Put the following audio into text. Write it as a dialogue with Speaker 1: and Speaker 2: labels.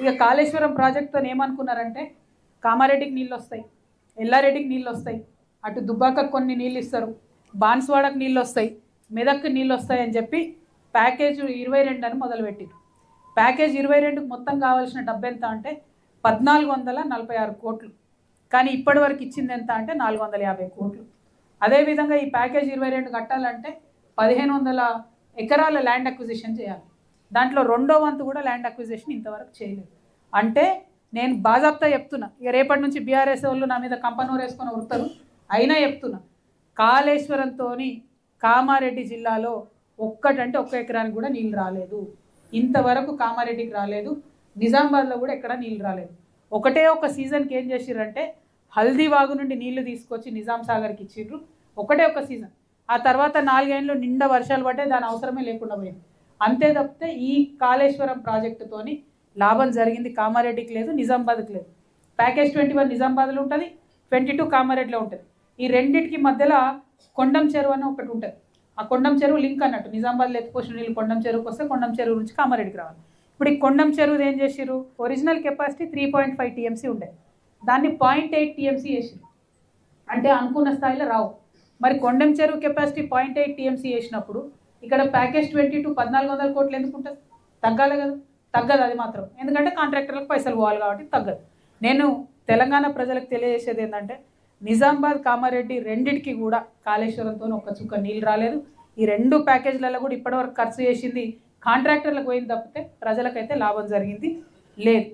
Speaker 1: ఇక కాళేశ్వరం ప్రాజెక్ట్తో ఏమనుకున్నారంటే కామారెడ్డికి నీళ్ళు వస్తాయి ఎల్లారెడ్డికి నీళ్ళు వస్తాయి అటు దుబ్బాకకు కొన్ని నీళ్ళు ఇస్తారు బాన్స్వాడకు నీళ్ళు వస్తాయి మెదక్కి నీళ్ళు వస్తాయి అని చెప్పి ప్యాకేజ్ ఇరవై రెండు అని మొదలుపెట్టారు ప్యాకేజ్ ఇరవై రెండుకు మొత్తం కావాల్సిన డబ్బు ఎంత అంటే పద్నాలుగు వందల నలభై ఆరు కోట్లు. కానీ ఇప్పటి వరకు ఇచ్చింది ఎంత అంటే నాలుగు వందల యాభై కోట్లు. అదేవిధంగా ఈ ప్యాకేజ్ ఇరవై రెండు కట్టాలంటే పదిహేను వందల ఎకరాల ల్యాండ్ అక్విజిషన్ చేయాలి. దాంట్లో రెండో వంతు కూడా ల్యాండ్ అక్విజిషన్ ఇంతవరకు చేయలేదు. అంటే నేను బాజాబ్తా చెప్తున్నా. ఇక రేపటి నుంచి బీఆర్ఎస్ వాళ్ళు నా మీద కంపనూరు వేసుకొని ఉడతారు అయినా చెప్తున్నా. కాళేశ్వరంతో కామారెడ్డి జిల్లాలో ఒక్కటంటే ఒక్క ఎకరానికి కూడా నీళ్ళు రాలేదు. ఇంతవరకు కామారెడ్డికి రాలేదు. నిజామాబాద్లో కూడా ఎక్కడ నీళ్ళు రాలేదు. ఒకటే ఒక సీజన్కి ఏం చేసిర్రంటే హల్దీ వాగు నుండి నీళ్ళు తీసుకొచ్చి నిజాం సాగర్కి ఇచ్చిర్రు. ఒకటే ఒక సీజన్. ఆ తర్వాత నాలుగేళ్ళు నిండా వర్షాలు పడ్డాయి. దాని అవసరమే లేకుండా పోయింది. అంతే తప్పితే ఈ కాళేశ్వరం ప్రాజెక్టుతోని లాభం జరిగింది కామారెడ్డికి లేదు నిజామాబాద్కి లేదు. ప్యాకేజ్ ట్వంటీ వన్ నిజామాబాద్లో ఉంటుంది ట్వంటీ టూ కామారెడ్డిలో ఉంటుంది. ఈ రెండింటికి మధ్యలో కొండం చెరువు అని ఒకటి ఉంటుంది. ఆ కొండం చెరువు లింక్ అన్నట్టు నిజామాబాద్లో ఎత్తుకోసిన నీళ్ళు కొండం చెరువుకి వస్తే కొండం చెరువు నుంచి కామారెడ్డికి రావాలి. ఇప్పుడు ఈ కొండం చెరువు ఏం చేసిరు original capacity three point five TMC ఉండే. దాన్ని పాయింట్ ఎయిట్ టీఎంసీ చేసిర్రు. అంటే అనుకున్న స్థాయిలో రావు. మరి కొండం చెరువు కెపాసిటీ పాయింట్ ఎయిట్ టీఎంసీ చేసినప్పుడు ఇక్కడ ప్యాకేజ్ ట్వంటీ టూ పద్నాలుగు వందల కోట్లు ఎందుకు ఉంటుంది? తగ్గాలి కదా. తగ్గదు అది మాత్రం. ఎందుకంటే కాంట్రాక్టర్లకు పైసలు పోవాలి కాబట్టి తగ్గదు. నేను తెలంగాణ ప్రజలకు తెలియజేసేది ఏంటంటే నిజామాబాద్ కామారెడ్డి రెండిటికి కూడా కాళేశ్వరంతో ఒక్క చుక్క నీళ్ళు రాలేదు. ఈ రెండు ప్యాకేజీలలో కూడా ఇప్పటివరకు ఖర్చు చేసింది కాంట్రాక్టర్లకు పోయింది తప్పితే ప్రజలకైతే లాభం జరిగింది. లేదు.